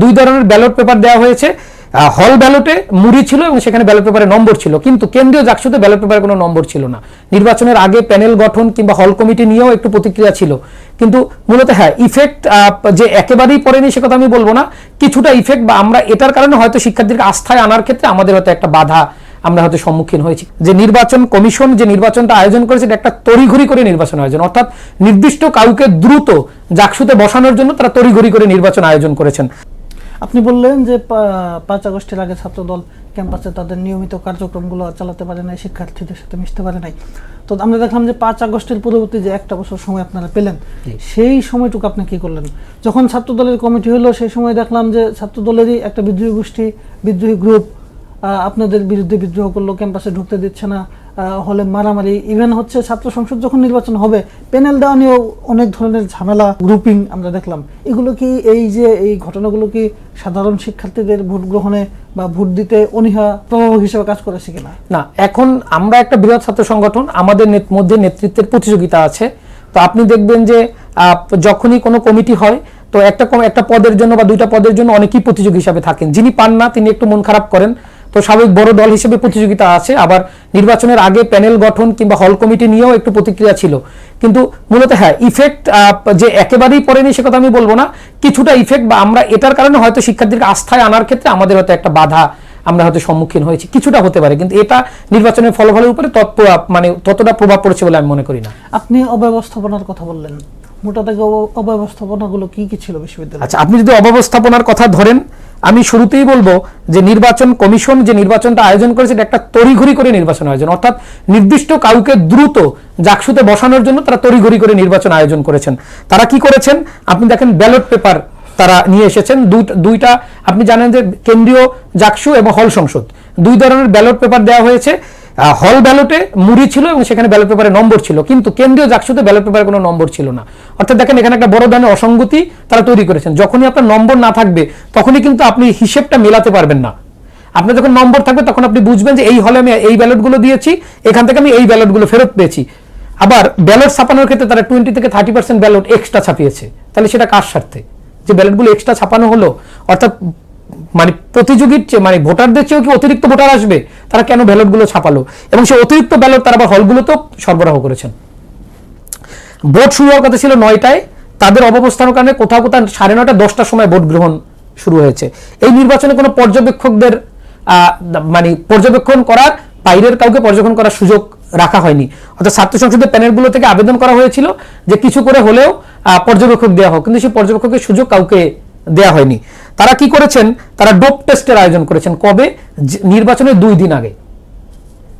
দুই ধরনের ballot paper দেওয়া হয়েছে। হল ব্যালটে মুড়ি ছিল এবং সেখানে ব্যালট পেপারে নম্বর ছিল। কিন্তু কেন্দ্রীয় জাকসুতে ব্যালট পেপারে কোনো নম্বর ছিল না। নির্বাচনের আগে প্যানেল গঠন কিংবা হল কমিটি নিয়েও একটু প্রতিক্রিয়া ছিল। কিন্তু মূলত হ্যাঁ ইফেক্ট যে একেবারেই পড়েনি সে কথা আমি বলব না। কিছুটা ইফেক্ট বা আমরা এটার কারণে হয়তো শিক্ষার্থীদের আস্থায় আনার ক্ষেত্রে আমাদের হয়তো একটা বাধা আমরা হয়তো সম্মুখীন হয়েছি। যে নির্বাচন কমিশন যে নির্বাচনটা আয়োজন করেছে, এটা একটা তড়িঘড়ি করে নির্বাচন আয়োজন। অর্থাৎ নির্দিষ্ট কাউকে দ্রুত জাকসুতে বসানোর জন্য তারা তড়িঘড়ি করে নির্বাচন আয়োজন করেছেন। আপনি বললেন যে পাঁচ আগস্টের আগে ছাত্রদল ক্যাম্পাসে তাদের নিয়মিত কার্যক্রমগুলো চালাতে পারে নাই শিক্ষার্থীদের সাথে মিশতে পারে নাই। তো আমরা দেখলাম যে পাঁচ আগস্টের পরবর্তী যে একটা বছর সময় আপনারা পেলেন সেই সময়টুকু আপনি কি করলেন? যখন ছাত্রদলের কমিটি হলো সেই সময় দেখলাম যে ছাত্রদলেরই একটা বিদ্রোহী গোষ্ঠী বিদ্রোহী গ্রুপ আপনাদের বিরুদ্ধে বিদ্রোহ করল ক্যাম্পাসে ঢুকতে দিচ্ছে না হলে মারামারি। ইভেন হচ্ছে ছাত্র সংসদ যখন নির্বাচন হবে প্যানেল দেওয়া নিয়েও অনেক ধরনের ঝামেলা গ্রুপিং আমরা দেখলাম। এগুলো কি এই যে এই ঘটনাগুলো কি সাধারণ শিক্ষার্থীদের ভোট গ্রহণে বা ভোট দিতে অনীহা প্রভাবক হিসেবে কাজ করেছে কিনা? না, এখন আমরা একটা বৃহৎ ছাত্র সংগঠন, আমাদের মধ্যে নেতৃত্বের প্রতিযোগিতা আছে। তো আপনি দেখবেন যে যখনই কোনো কমিটি হয়, তো একটা একটা পদের জন্য বা দুইটা পদের জন্য অনেকেই প্রতিযোগী হিসাবে থাকেন। যিনি পান না, তিনি একটু মন খারাপ করেন। তো স্বাভাবিক বড় দল হিসেবে প্রতিযোগিতা আছে আবার নির্বাচনের আগে প্যানেল গঠন কিংবা হল কমিটি নিয়েও একটু প্রতিক্রিয়া ছিল। কিন্তু মূলত হ্যাঁ ইফেক্ট যে একেবারেই পড়েনি সে কথা আমি বলব না কিছুটা ইফেক্ট বা আমরা এটার কারণে হয়তো শিক্ষার্থীদের আস্থায় আনার ক্ষেত্রে আমাদের হয়তো একটা বাধা আমরা হয়তো সম্মুখীন হয়েছি। কিছুটা হতে পারে কিন্তু এটা নির্বাচনের ফলাফলের উপরে প্রভাব- মানে ততটা প্রভাব পড়েছে বলে আমি মনে করি না। আপনি অব্যবস্থাপনার কথা বললেন। মোটা থেকে অব- অব্যবস্থাপনাগুলো কি কি ছিল বিশ্ববিদ্যালয়? আচ্ছা আপনি যদি অব্যবস্থাপনার কথা ধরেন আমি শুরুতেই বলব যে নির্বাচন কমিশন যে নির্বাচনটা আয়োজন করেছে, এটা একটা তড়িঘড়ি করে নির্বাচন আয়োজন। অর্থাৎ নির্দিষ্ট কাউকে দ্রুত জাকসুতে বসানোর জন্য তারা তড়িঘড়ি করে নির্বাচন আয়োজন করেছেন। তারা কি করেছেন? আপনি দেখেন ব্যালট পেপার তারা নিয়ে এসেছেন। দুইটা- আপনি জানেন যে কেন্দ্রীয় জাকসু এবং হল সংসদ। দুই ধরনের ব্যালট পেপার দেওয়া হয়েছে। হল ব্যালটে মুড়ি ছিল এবং সেখানে ব্যালট পেপারে নম্বর ছিল। কিন্তু কেন্দ্রীয় জাকসুতে ব্যালট পেপারে কোনো নম্বর ছিল না। অর্থাৎ দেখেন, এখানে একটা বড় ধরনের অসঙ্গতি তারা তৈরি করেছেন। যখনই আপনার নম্বর না থাকবে, তখনই কিন্তু আপনি হিসেবটা মেলাতে পারবেন না। আপনার যখন নম্বর থাকবে, তখন আপনি বুঝবেন যে এই হলে আমি এই ব্যালটগুলো দিয়েছি, এখান থেকে আমি এই ব্যালটগুলো ফেরত পেয়েছি। আবার ব্যালট ছাপানোর ক্ষেত্রে তারা টোয়েন্টি থেকে থার্টি পার্সেন্ট ব্যালট এক্সট্রা ছাপিয়েছে। তাহলে সেটা কার স্বার্থে? যে ব্যালটগুলো এক্সট্রা ছাপানো হলো, অর্থাৎ মানে প্রতিযোগীর চেয়ে মানে ভোটারদের চেয়েও কি অতিরিক্ত ভোটার আসবে? তারা কেন ব্যালটগুলো ছাপালো? এবং সেই অতিরিক্ত ব্যালট তারা আবার হলগুলোতেও সরবরাহ করেছেন। ভোট শুরু হওয়ার কথা ছিল নয়টায়। তাদের অবস্থানের কারণে কোথাও কোথাও সাড়ে নয়টা, দশটার সময় ভোট গ্রহণ শুরু হয়েছে। এই নির্বাচনে কোনো পর্যবেক্ষকদের মানে পর্যবেক্ষণ করার, বাইরের কাউকে পর্যবেক্ষণ করার সুযোগ রাখা হয়নি। অর্থাৎ ছাত্র সংসদের প্যানেলগুলো থেকে আবেদন করা হয়েছিল যে কিছু করে হলেও পর্যবেক্ষক দেওয়া হোক। কিন্তু সেই পর্যবেক্ষকের সুযোগ কাউকে দেয়া হয়নি। তারা কি করেছেন? তারা ডোপ টেস্টের আয়োজন করেছেন। কবে? নির্বাচনের দুই দিন আগে।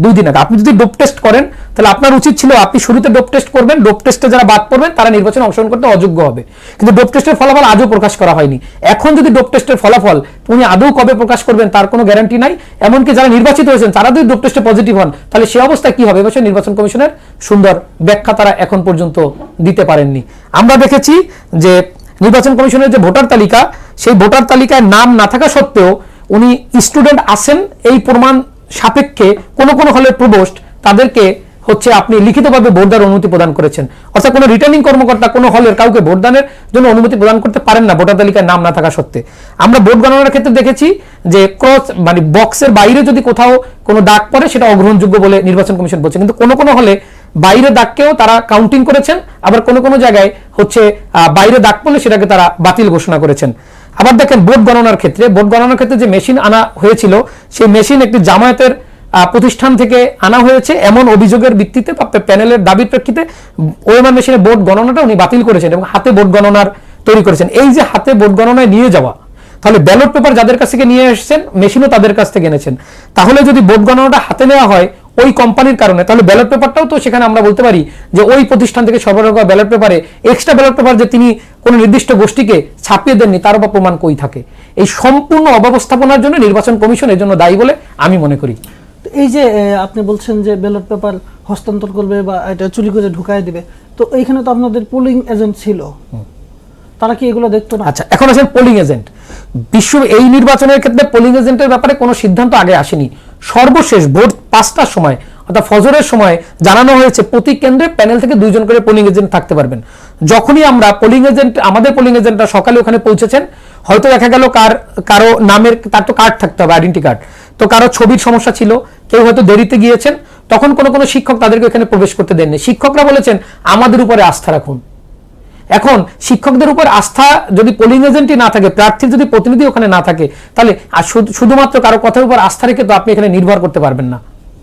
দুই দিন আগে। আপনি যদি ডোপ টেস্ট করেন, তাহলে আপনার উচিত ছিল আপনি শুরুতে ডোপ টেস্ট করবেন, ডোপ টেস্টে যারা বাদ পড়বেন, তারা নির্বাচনে অংশগ্রহণ করতে অযোগ্য হবে। কিন্তু ডোপ টেস্টের ফলাফল আজও প্রকাশ করা হয়নি। এখন যদি ডোপ টেস্টের ফলাফল উনি আদৌ কবে প্রকাশ করবেন, তার কোনো গ্যারান্টি নাই। এমনকি যারা নির্বাচিত হয়েছেন, তারা যদি ডোপ টেস্টে পজিটিভ হন, তাহলে সে অবস্থায় কি হবে? এবছর নির্বাচন কমিশনের সুন্দর ব্যাখ্যা তারা এখন পর্যন্ত দিতে পারেননি। আমরা দেখেছি যে নির্বাচন কমিশনের যে ভোটার তালিকা, সেই ভোটার তালিকায় নাম না থাকা সত্ত্বেও উনি স্টুডেন্ট আসেন এই প্রমাণ সাপেক্ষে কোনো কোনো হলের প্রবোস্ট তাদেরকে হচ্ছে আপনি লিখিতভাবে ভোট ভোটদার অনুমতি প্রদান করেছেন। অর্থাৎ কোনো রিটার্নিং কর্মকর্তা কোনো হলের কাউকে ভোটদানের জন্য অনুমতি প্রদান করতে পারেন না ভোটার তালিকায় নাম না থাকা সত্ত্বে। আমরা ভোট গণনার ক্ষেত্রে দেখেছি যে ক্রস মানে বক্সের বাইরে যদি কোথাও কোনো ডাক পড়ে, সেটা অগ্রহণযোগ্য বলে নির্বাচন কমিশন বলছে। কিন্তু কোনো কোনো হলে বাইরে দাগকেও তারা কাউন্টিং করেছেন, আবার কোনো কোনো জায়গায় হচ্ছে বাইরে দাগ পড়লে সেটাকে তারা বাতিল ঘোষণা করেছেন। আবার দেখেন ভোট গণনার ক্ষেত্রে, ভোট গণনার ক্ষেত্রে যে মেশিন আনা হয়েছিল, সেই মেশিন একটি জামায়াতের প্রতিষ্ঠান থেকে আনা হয়েছে। এমন অভিযোগের ভিত্তিতে বা প্যানেলের দাবির প্রেক্ষিতে ওএমআর মেশিনে ভোট গণনাটা উনি বাতিল করেছেন এবং হাতে ভোট গণনার তৈরি করেছেন। এই যে হাতে ভোট গণনায় নিয়ে যাওয়া, তাহলে ব্যালট পেপার যাদের কাছ থেকে নিয়ে এসেছেন মেশিনও তাদের কাছ থেকে এনেছেন। তাহলে যদি ভোট গণনাটা হাতে নেওয়া হয় ওই কোম্পানির কারণে। তাহলে ব্যালট পেপারটাও তো সেখানে আমরা বলতে পারি যে ওই প্রতিষ্ঠান থেকে সরবরাহ করা ব্যালট পেপারে এক্সট্রা ব্যালট পেপার যে তিনি কোনো নির্দিষ্ট গোষ্ঠীকে ছাপিয়ে দেননি তারও বা প্রমাণ কই থাকে? এই সম্পূর্ণ অব্যবস্থাপনার জন্য নির্বাচন কমিশন এর জন্য দায়ী বলে আমি মনে করি। এই যে আপনি বলছেন যে ব্যালট পেপার হস্তান্তর করবে বা এটা চুরি করে ঢুকায় দিবে তো এইখানে তো আপনাদের পোলিং এজেন্ট ছিল। তারা কি এগুলো দেখতো না? আচ্ছা এখন আসেন পোলিং এজেন্ট বিশ্ব এই নির্বাচনের ক্ষেত্রে পোলিং এজেন্টের ব্যাপারে কোনো সিদ্ধান্ত আগে আসেনি। সর্বশেষ ভোট পাঁচটার সময়, অর্থাৎ ফজরের সময় জানানো হয়েছে, প্রতি কেন্দ্রে প্যানেল থেকে দুইজন করে পোলিং এজেন্ট থাকতে পারবেন। যখনই আমরা পোলিং এজেন্ট আমাদের পোলিং এজেন্টরা সকালে ওখানে পৌঁছেছেন, হয়তো দেখা গেল কার, কারও নামের, তার তো কার্ড থাকতে হবে আইডেন্টি কার্ড তো কারও ছবির সমস্যা ছিল, কেউ হয়তো দেরিতে গিয়েছেন, তখন কোনো কোনো শিক্ষক তাদেরকে এখানে প্রবেশ করতে দেননি। শিক্ষকরা বলেছেন, আমাদের উপরে আস্থা রাখুন। এখন শিক্ষকদের উপর আস্থা যদি পোলিং এজেন্টই না থাকে, প্রার্থীর যদি প্রতিনিধি ওখানে না থাকে, তাহলে শুধুমাত্র কারও কথার উপর আস্থা রেখে তো আপনি এখানে নির্ভর করতে পারবেন না।